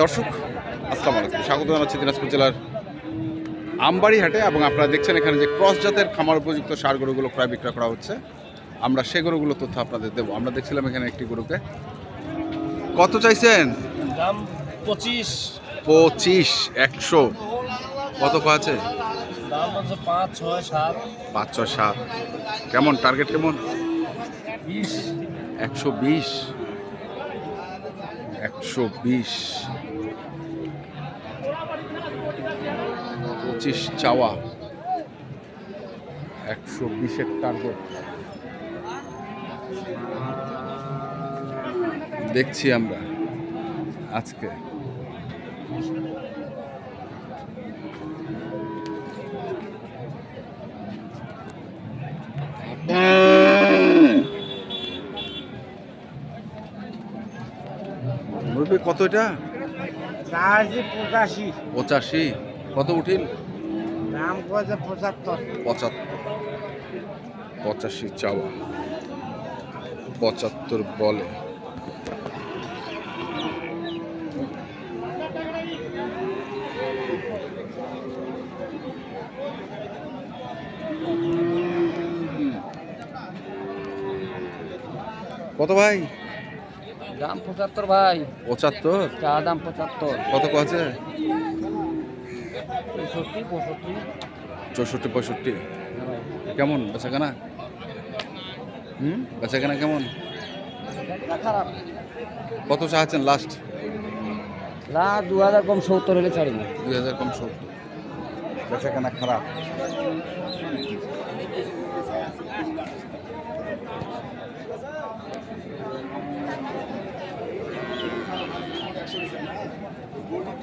দর্শক আসসালামু আলাইকুম। স্বাগত জানাচ্ছি দিনাজপুর জেলার আমবাড়ি হাটে এবং আপনারা দেখছেন এখানে যে ক্রস জাতের খামার উপযুক্ত সার গরুগুলো ক্রয় বিক্রয় করা হচ্ছে। আমরা সে গরুগুলো তথ্য আপনাদের দেবো। আমরা দেখছিলাম এখানে একটি গরুকে। কত চাইছেন? দাম পঁচিশ। পঁচিশ একশো। কত আছে পাঁচ ছয় সাত। পাঁচ ছয় সাত। কেমন? টার্গেট কেমন? বিশ। একশো বিশ। একশো বিশ। পঁচিশ চাওয়া। একশো বিশের টার্গেট দেখছি আমরা আজকে। মুরব্বী কত এটা? পঁচাশি। পঁচাশি। কত উঠিল? দাম কয়েছে পঁচাত্তর। পঁচাত্তর। পঁচাশি চাওয়া। পঁচাত্তর বলে। কত ভাই? দাম পঁচাত্তর ভাই। পঁচাত্তর? চা দাম পঁচাত্তর। কত আছে পঁয়ষট্টি পঁয়ষট্টি। চৌষট্টি পঁয়ষট্টি। হ্যাঁ কেমন? বেচা কেনা হুম? বেচা কেনা কেমন? না খারাপ। কত চাচ্ছেন লাস্ট লা দু হাজার কম সত্তর হলে ছাড়ি না দুই হাজার কম সত্তর।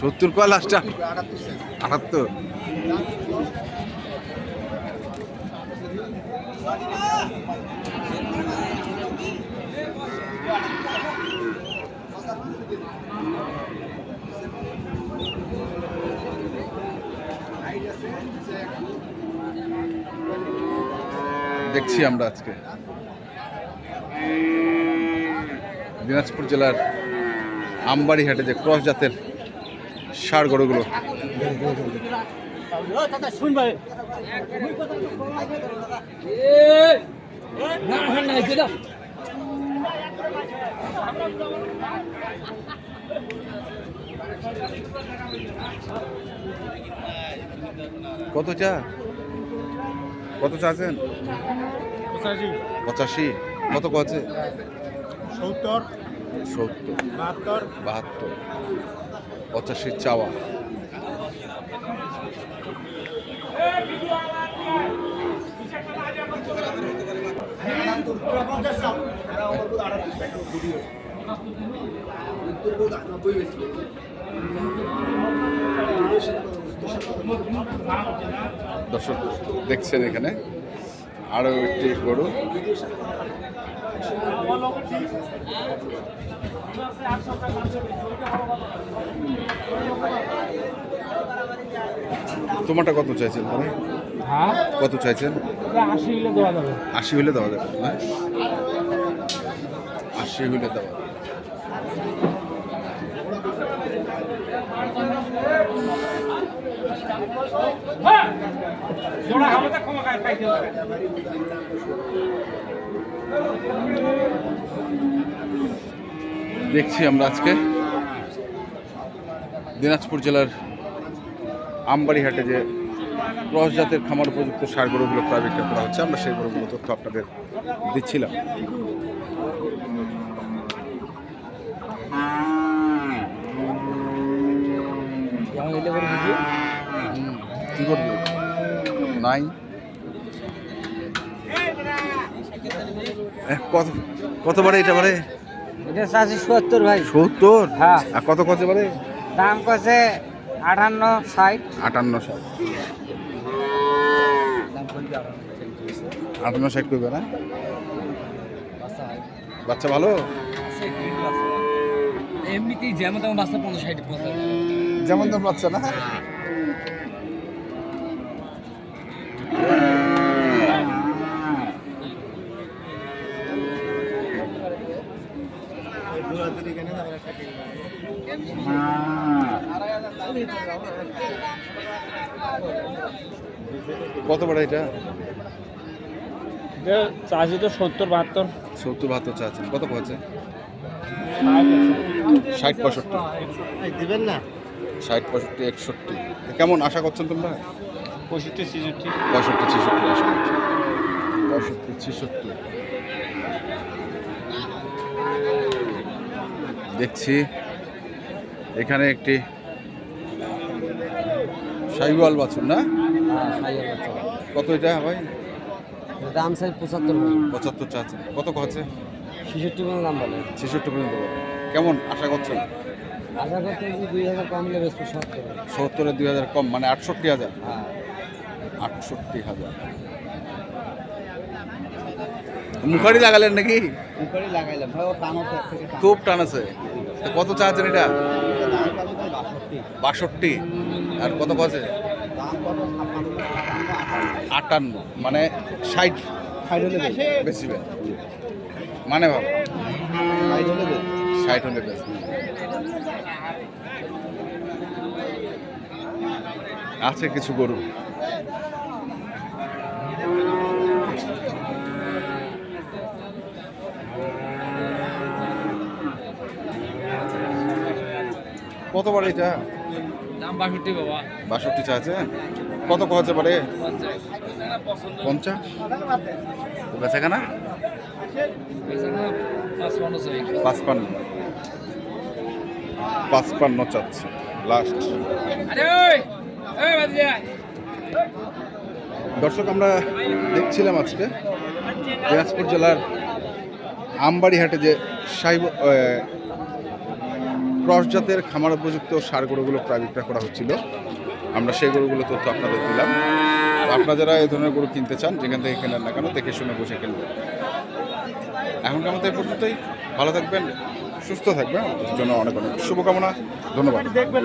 সত্তর কয় লাস্টটা? আটাত্তর। দেখছি আমরা আজকে। দিনাজপুর জেলার আমবাড়ি হাটে যে ক্রস জাতের ষাড় গরুগুলো। কত চা? কত চা আছেন? পঁচাশি। কত আছে? সত্তর। সত্তর বাহাত্তর? পঁচাশি চাওয়া। দর্শক দেখছেন এখানে? আরও একটি গরু। তোমারটা কত চাইছেন মানে হ্যাঁ? কত চাইছেন? আশি হলে দেওয়া যাবে। আশি হলে দেওয়া যাবে আশি হলে দেওয়া দেখছি আমরা আজকে দিনাজপুর জেলার আমবাড়ি হাটে যে ক্রস জাতের খামার উপযুক্ত সার গরুগুলো প্রায় বিক্রয় করা হচ্ছে, আমরা সেই গরুগুলো তথ্য আপনাদের দিচ্ছিলাম। কি করব? নাই? এ, কত কত বারে এটা বারে? এটা চাষি সত্তর ভাই। সত্তর? হ্যাঁ। আর কত কত বারে? দাম কছে আটান্ন ষাট। আটান্ন ষাট। আটান্ন ষাট করবে না? বাচ্চা ভালো? এমনিতেই যেমন তেমন বাচ্চা পঞ্চাশ ষাট যেমন তেমন বাচ্চা না? কত বড় এটা? চাষি তো সত্তর বাহাত্তর। সত্তর বাহাত্তর চাচ্ছেন। কত পড়ছে? ষাট পঁয়ষট্টি। দিবেন না ষাট পঁয়ষট্টি একষট্টি। কেমন আশা করছেন তোমরা? পঁয়ষট্টি ছেষট্টি। পঁয়ষট্টি ছেষট্টি আশা করছি। পঁয়ষট্টি ছেষট্টি। দেখছি। এখানে একটি সাইওয়াল বাছুর না? কত এটা ভাই? দাম চাই পঁচাত্তর পঁচাত্তর চাচ্ছেন কত আছে ছেষট্টি পর্যন্ত দাম বলে। ছেষট্টি পর্যন্ত। কেমন আশা করছেন? আশা করতে যে দুই হাজার কম হলে বেশ সত্তর। সত্তরের দুই হাজার কম মানে আটষট্টি হাজার? হ্যাঁ। আটষট্টি হাজার। মুখারি লাগালেন নাকি? উপরে লাগাইলাম। খুব টান আছে। কত চাচ্ছেন এটা? বাষট্টি। আর কত আছে আটান্ন। মানে ষাট। ষাট হলে বেশ। মানে ভাব ষাট হলে বেশ। ষাট হলে বেশ। আছে কিছু গরু। কত বারে এটা? দাম বাষট্টি বাবা। বাষট্টি চাচ্ছেন কত কছে পারে পঞ্চাশ? বেচা কেনা পাঁচপান্ন। পাঁচপান্ন চাচ্ছে লাস্ট দর্শক আমরা দেখছিলাম আজকে দিনাজপুর জেলার আমবাড়ি হাটে যে সাইব ক্রস জাতের খামার উপযুক্ত সার গরুগুলো প্রায় বিক্রয় করা হচ্ছিল। আমরা সেই গরুগুলো তথ্য আপনাদের দিলাম। আপনারা যারা এই ধরনের গরু কিনতে চান, যেখান থেকে কেনেন না কেন, দেখে শুনে বসে কিনবেন। এখনকার মতো এই পর্যন্তই। ভালো থাকবেন, সুস্থ থাকবেন। জন্য অনেক অনেক শুভকামনা। ধন্যবাদ। দেখবেন